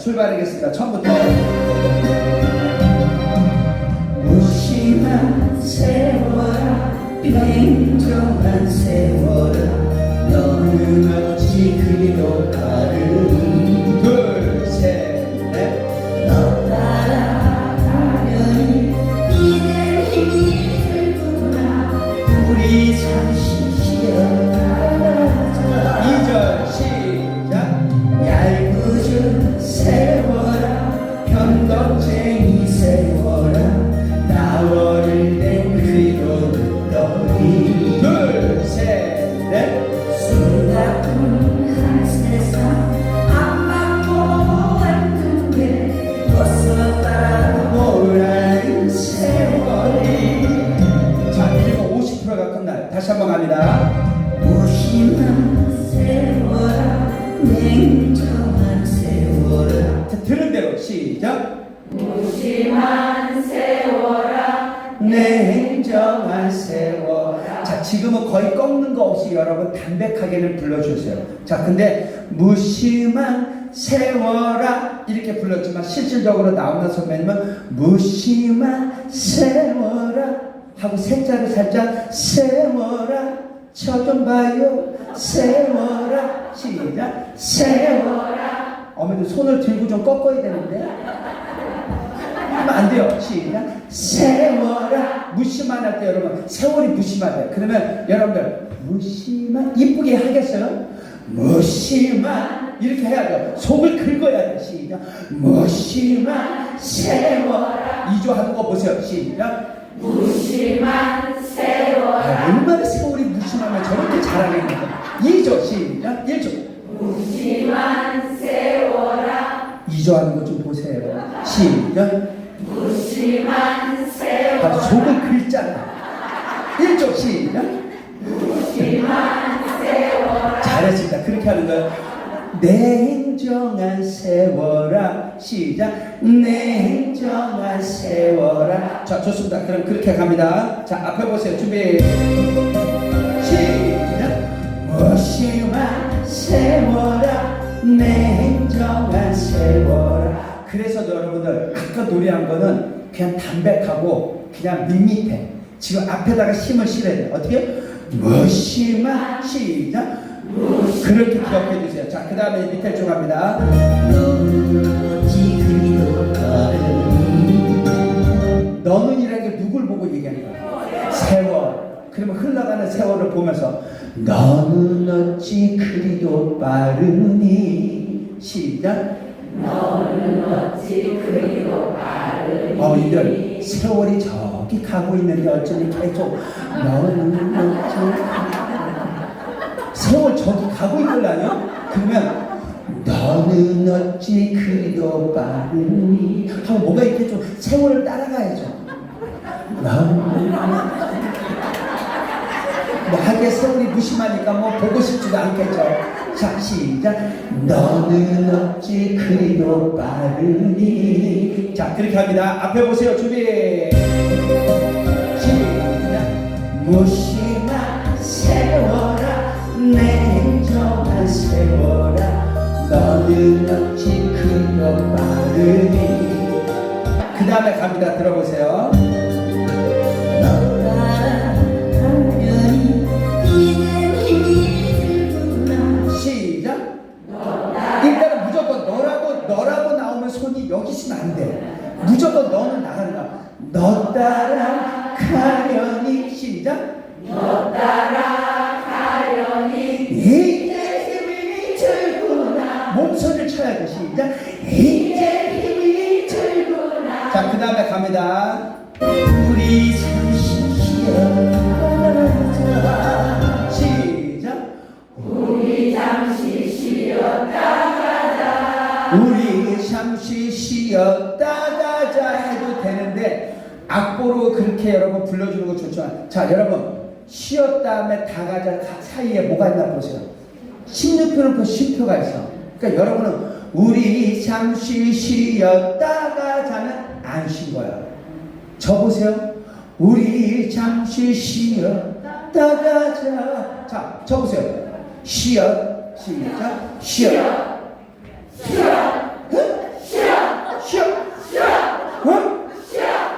출발하겠습니다. 처음부터 근데 무심한 세월아 이렇게 불렀지만 실질적으로 나오는 선배님은 무심한 세월아 하고 세자를 살짝 세월아 저좀 봐요 세월아 시작 세월아 어머니 손을 들고 좀 꺾어야 되는데 안 돼요. 시작. 세월아 무심한 할때 여러분 세월이 무심하대. 그러면 여러분들 무심한 이쁘게 하겠어요? 무심한 이렇게 해야 돼요. 속을 긁어야 돼. 시작. 무심한 세월아 이조 하는 거 보세요. 시작. 무심한 세월아 아, 얼마나 세월이 무심하면 저렇게 잘하겠는가. 이조 시작. 1조. 무심한 세월아 이조 하는 거 좀 보세요. 시작. 무심한 세월아 속을 긁잖아. 1조 시작. 무심한 잘했습니다. 그렇게 하는 거예요. 냉정한 세월아 시작 냉정한 세월아 자 좋습니다. 그럼 그렇게 갑니다. 자 앞에 보세요. 준비 시작 무심한 세월아 냉정한 세월아 그래서 여러분들 아까 노래한 거는 그냥 담백하고 그냥 밋밋해 지금 앞에다가 힘을 실어야 돼요 어떻게? 무심한 시작 그렇게 기억해 주세요 자 그 다음에 밑에 쭉 갑니다 너는 어찌 그리도 빠르니 너는 이라는 게 누굴 보고 얘기하는 거야? 세월. 그러면 흘러가는 세월을 보면서 너는 어찌 그리도 빠르니 시작. 너는 어찌 그리도 빠르니 어, 이들 세월이 저기 가고 있는데 어쩌니 계속 너는 어찌 세월 저기 가고 있걸라요? 그러면 너는 어찌 그리도 빠르니 하고 뭔가 이렇게 좀 세월을 따라가야죠. 너는 뭐 하게 세월이 무심하니까 뭐 보고 싶지도 않겠죠. 자 시작. 너는 어찌 그리도 빠르니. 자 그렇게 합니다. 앞에 보세요. 준비. 시작. 무심 그 다음에 갑니다. 들어보세요. 시 쉬었다 가자 해도 되는데 악보로 그렇게 여러분 불러주는 거 좋지만 자 여러분 쉬었다 다음에 다 가자 가- 사이에 뭐가 있나 보세요. 16표는 그 쉼표가 있어. 그러니까 여러분은 우리 잠시 쉬었다 가 자는 안 쉰 거야. 저 보세요. 우리 잠시 쉬었다 가 자 자 저 보세요. 쉬었 시작 쉬었. 쉬어. 어?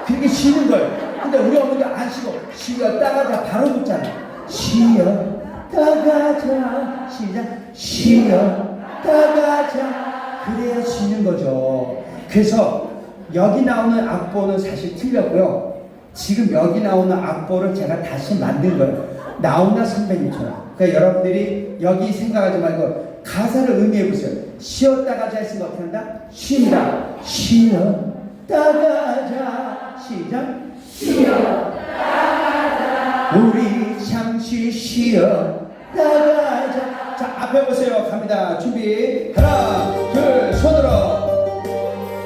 그렇게 쉬는 거예요. 근데 우리 어머니 안 쉬고 쉬었다가 자 바로 붙잖아. 쉬었다가 자 시작. 쉬었다가 자 그래야 쉬는 거죠. 그래서 여기 나오는 악보는 사실 틀렸고요. 지금 여기 나오는 악보를 제가 다시 만든 거예요. 나오나 선배님처럼. 그러니까 여러분들이 여기 생각하지 말고 가사를 의미해 보세요. 쉬었다가 자 했으면 어떻게 한다? 쉰다. 쉬었다가 자. 시작. 우리 잠시 쉬었다가 자. 자, 앞에 보세요. 갑니다. 준비. 하나, 둘, 손으로.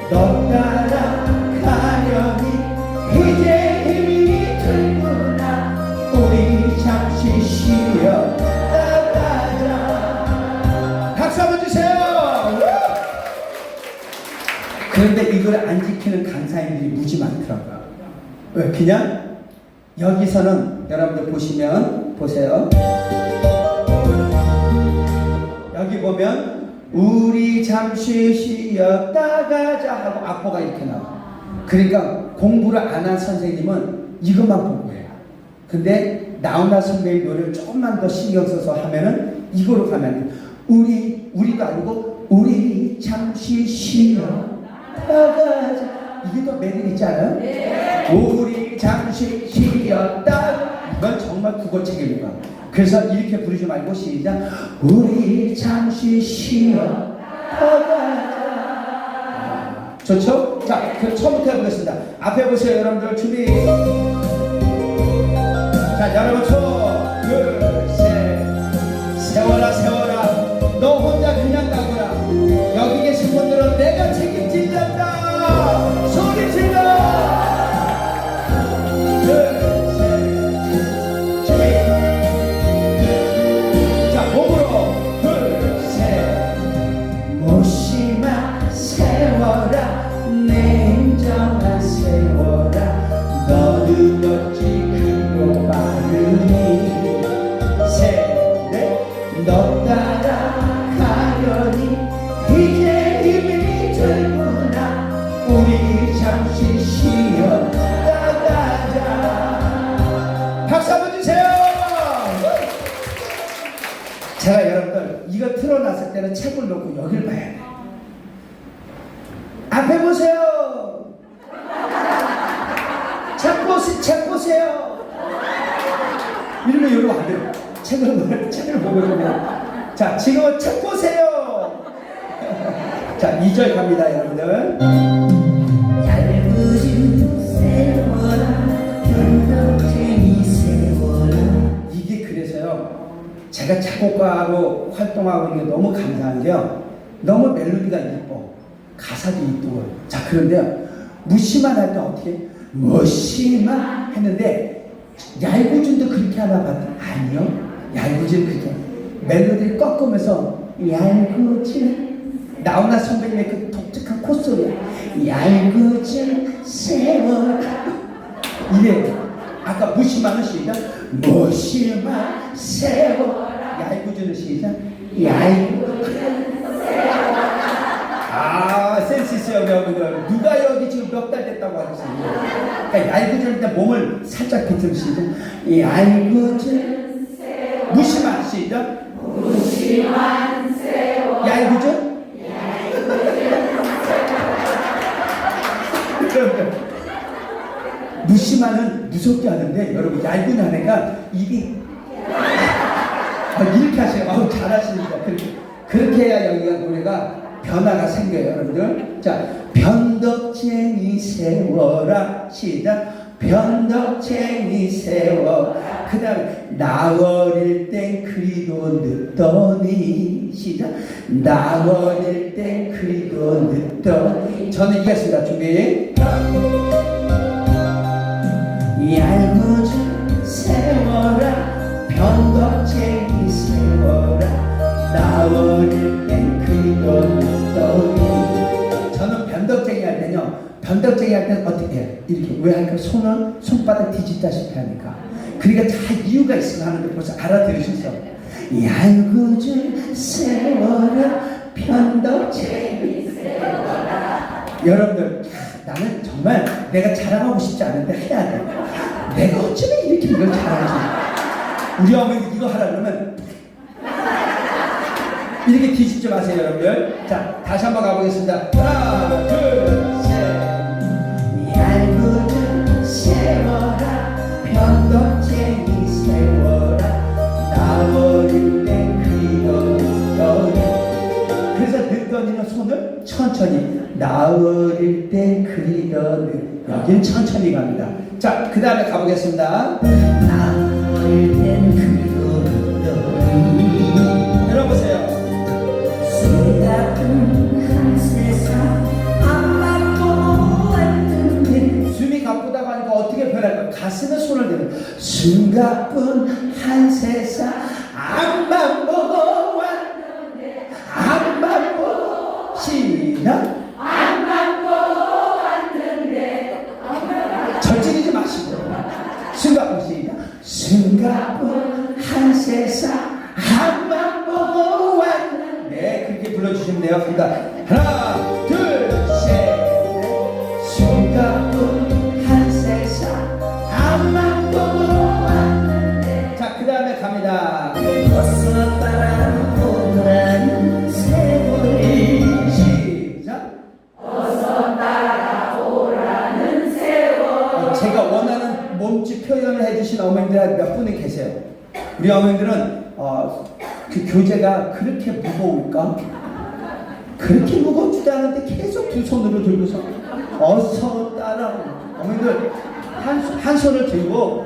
너 따라 가려니 이제 힘이 들구나 우리 잠시 쉬었다 가자 박수 한번 주세요 그런데 이걸 안 지키는 강사님들이 무지 많더라고요 왜 그냥 여기서는 여러분들 보시면 보세요 여기 보면 우리 잠시 쉬었다 가자 하고 악보가 이렇게 나와. 그러니까 공부를 안 한 선생님은 이것만 보고 해요. 근데 나훈아 선배의 노래를 조금만 더 신경 써서 하면은 이거로 가면 돼. 우리 우리도 아니고 우리 잠시 쉬었다 가자. 이게 더 매력 있지 않아요? 우리 잠시 쉬었다. 이건 정말 국어책입니다. 그래서 이렇게 부르지 말고 시작. 우리 잠시 쉬었다 가자. 좋죠? 자, 그럼 처음부터 해보겠습니다. 앞에 보세요, 여러분들 준비. 자, 여러분 초, 둘, 셋. 세워라, 세워라. 틀어놨을 때는 책을 놓고 여기를 봐야 돼. 앞에 보세요. 책 보세요. 책 보세요. 이러면 이러면 안 돼요. 책을 책을 보고 그러면 자 지금은 책 보세요. 자, 2절 갑니다, 여러분들. 제가 작곡가로 활동하고 있는 게 너무 감사한 게요. 너무 멜로디가 이뻐. 가사도 이쁘고. 자, 그런데 무심한 할 때 어떻게? 무심한 했는데 얄궂은도 그렇게 하나 봤더니 아니요. 얄궂은 그렇게 멜로디를 꺾으면서 얄궂은 나훈아 선배님의 그 독특한 콧소리야. 얄궂은 세월 이래 아까 무심한은 시작 무심한 세월 얄궂은 시작. 얄궂은 아 센스 있어요 여러분들. 누가 여기 지금 몇 달 됐다고 하셨어요 그러니까 때 몸을 살짝 비틀 시작. 얄궂은 무심한 시작. 무심한 세월 여러분들 무심한은 무섭게 하는데 여러분 얇은 아내가 입이 아, 이렇게 하세요. 아우 잘하십니다. 그렇게 그렇게 해야 여기가 노래가 변화가 생겨요, 여러분들. 자, 변덕쟁이 세워라 시작. 변덕쟁이 세워. 그 다음 나 어릴 땐 그리도 늦더니 시작. 나 어릴 땐 그리도 늦더니 저는 이겼습니다. 준비. 얄궂은 변덕쟁이 할 때는 어떻게 해요? 이렇게 왜 할까? 손을 손바닥 뒤집다시피 하니까 그러니까 다 이유가 있으면 하는데 벌써 알아들을 수 있어 얄궂은 세월아 변덕쟁이 여러분들 나는 정말 내가 자랑하고 싶지 않은데 해야 돼. 내가 어쩌면 이렇게 이걸 잘하지? 우리 어머니 이거 하라 그러면 이렇게 뒤집지 마세요, 여러분들. 자, 다시 한번 가보겠습니다. 하나, 둘, 천천히 나 어릴 때 그리던 여긴 천천히 갑니다. 자, 그 다음에 가보겠습니다. 나 어릴 땐 그리웠더니 들어보세요. 한 세상 받고 왔는데 숨이 가쁘다고 하니까 어떻게 변할까? 가슴에 손을 대고 숨가쁜 한 세상 그렇게 무겁지도 않은데 계속 두 손으로 들고서 어서 따라 어머님들 한, 손- 한 손을 들고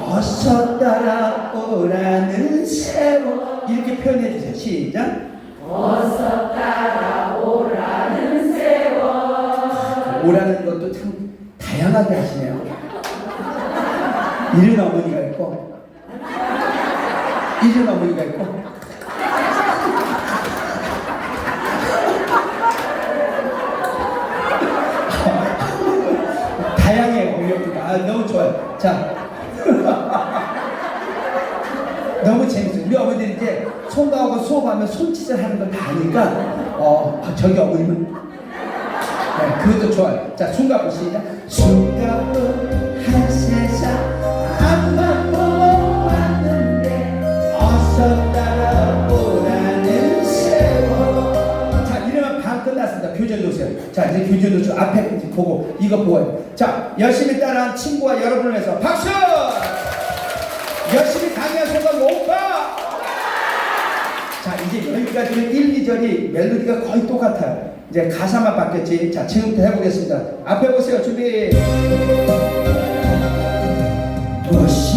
어서 따라오라는 세월 이렇게 표현해 주세요. 시작. 어서 따라오라는 세월 오라는 것도 참 다양하게 하시네요. 이런 어머니가 있고, 이런 어머니가 있고. 다양해요, 어렵기가. 아, 너무 좋아요. 자. 너무 재밌어요. 우리 어머니들이 이제 송가하고 수업하면 손짓을 하는 걸 다 아니까, 어, 아, 저기 어머님은 네, 그것도 좋아요. 자, 숨가고 시작. 숨가쁜 한 세상 앞만 보고 왔는데 어서 따라오라는 세월. 자, 이러면 반 끝났습니다. 교재 놓으세요. 자, 이제 교재 놓으시고 앞에 보고 이거 보고. 자, 열심히 따라한 친구와 여러분을 위해서 박수! 열심히 우리가 지금 1, 2절이 멜로디가 거의 똑같아요. 이제 가사만 바뀌었지. 자, 지금부터 해보겠습니다. 앞에 보세요. 준비. 무심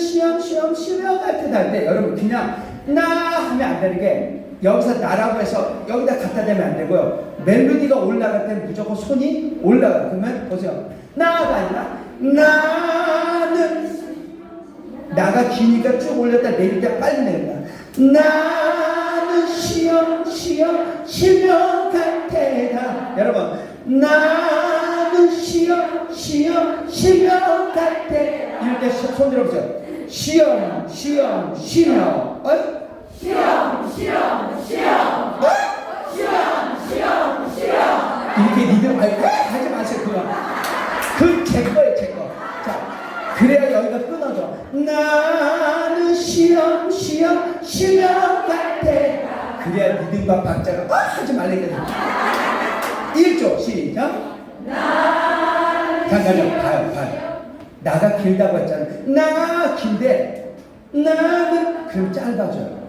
시험 시험 쉬어갈 때다 할때 여러분 그냥 나 하면 안 되는 게 여기서 나라고 해서 여기다 갖다 대면 안 되고요. 멜로디가 올라갈 때는 무조건 손이 올라가요. 그러면 보세요. 나가 아니라 나는 나가 기니까 쭉 올렸다 내릴 때 빨리 내린다. 나는 시험 시험 갈 테다. 여러분 나는 시험 시험 테. 이럴 때손 들어보세요. 시험 시험 쉬며. 어? 시험 시험 시험 시험 시험 시험 이렇게 리듬 알고 하지 마세요 그거. 그제 거예요 제 거. 자 그래야 여기가 끊어져. 나는 시험 시험 갈 테. 그래야 리듬과 박자가 아, 하지 말래거든. 1조 시작. 잠깐요 봐요 봐요. 나가 길다고 했잖아요. 나가 긴데 나는 그럼 짧아져요.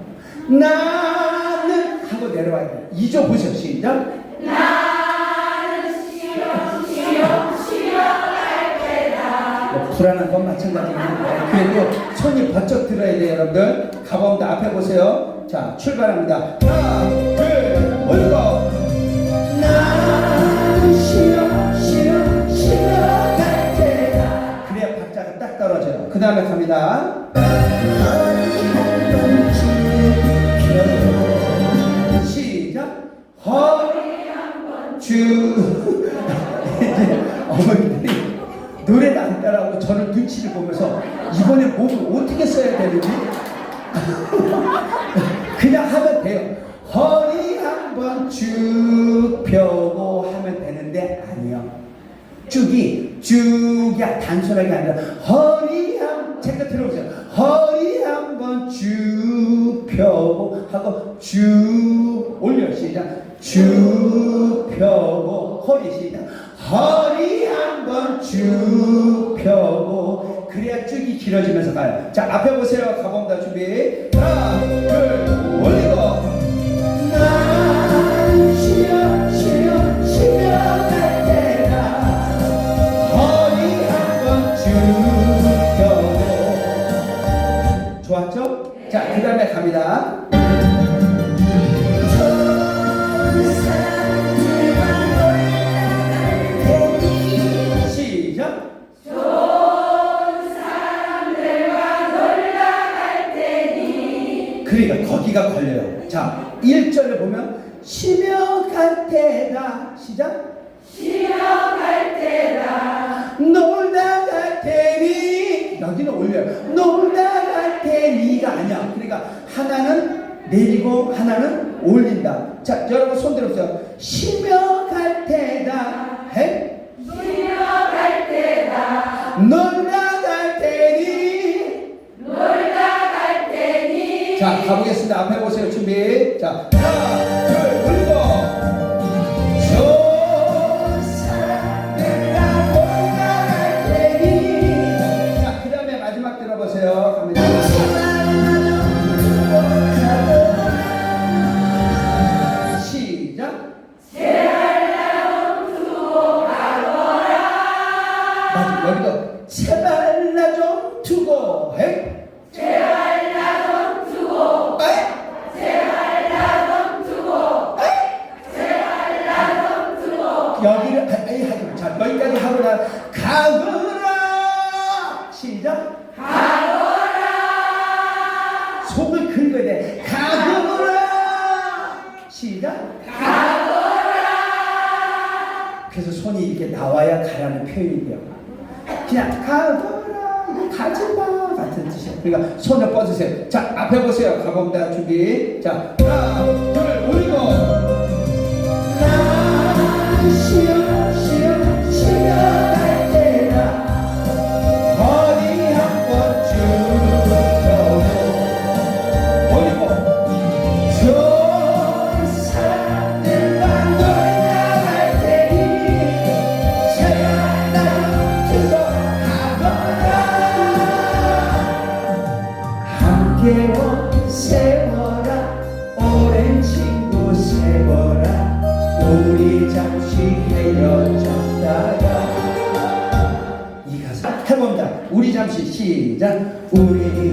나는 하고 내려와야 돼요. 2조 보세요 시작. 나는 시험 시험 시험할 때다 뭐 불안한 건 마찬가지인데 그래도 손이 번쩍 들어야 돼요 여러분들 가봅니다 앞에 보세요 자 출발합니다 하나 둘 올리고 다음에 갑니다 시작 쭉 이제 어머니들이 노래를 안 따라하고 저를 눈치를 보면서 이번에 목을 어떻게 써야 되는지 그냥 하면 돼요. 허리 한번 쭉 펴고 하면 되는데 아니요. 쭉이 쭉이 단순하게 아니라 허리 한 제가 들어보세요. 허리 한번 쭉 펴고 하고 쭉 올려 시작. 쭉 펴고 허리 시작. 허리 한번 쭉 펴고 그래야 쭉이 길어지면서 가요. 자 앞에 보세요. 가봅니다. 준비. 하나 둘 갑니다. 자, 가보겠습니다. 앞에 보세요. 준비. 자, 하나, 이 이렇게 나와야 가라는 표현이 돼요. 그냥 가거라, 이거 가지 마 같은 뜻이에요. 그러니까 손을 뻗으세요. 자, 앞에 보세요. 가봅니다. 준비. 자, 하나, 둘, 올리고. 우리 잠시 헤어졌다가. 이 가사 해봅니다. 우리 잠시 시작. 우리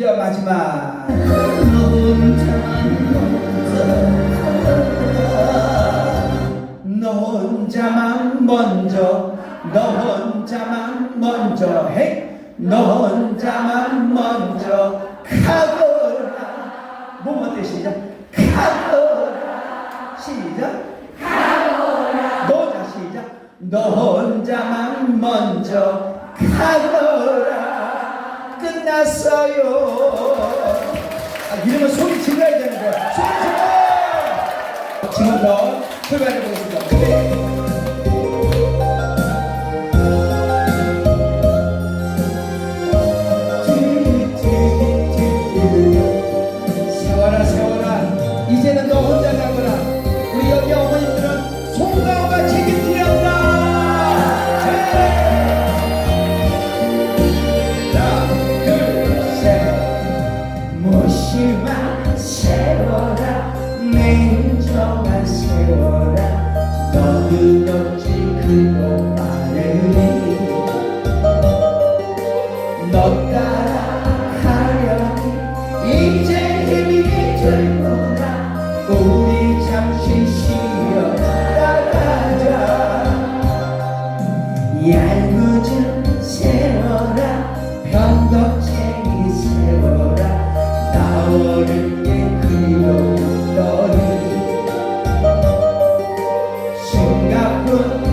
드디어 마지막. 너 혼자만 먼저, 너 혼자만 먼저, 해. 너 혼자만 먼저 가거라. 뭐뭐 뜻이죠? 가거라. 시작. 가거라. 너자 시작. 너 혼자만 먼저 가거라. 끝났어요. 아, 이러면 소리 질러야 되는 거야. 소리 질러! 지금부터 출발해 보겠습니다. 네. 이제는 너 혼자 가거라 good.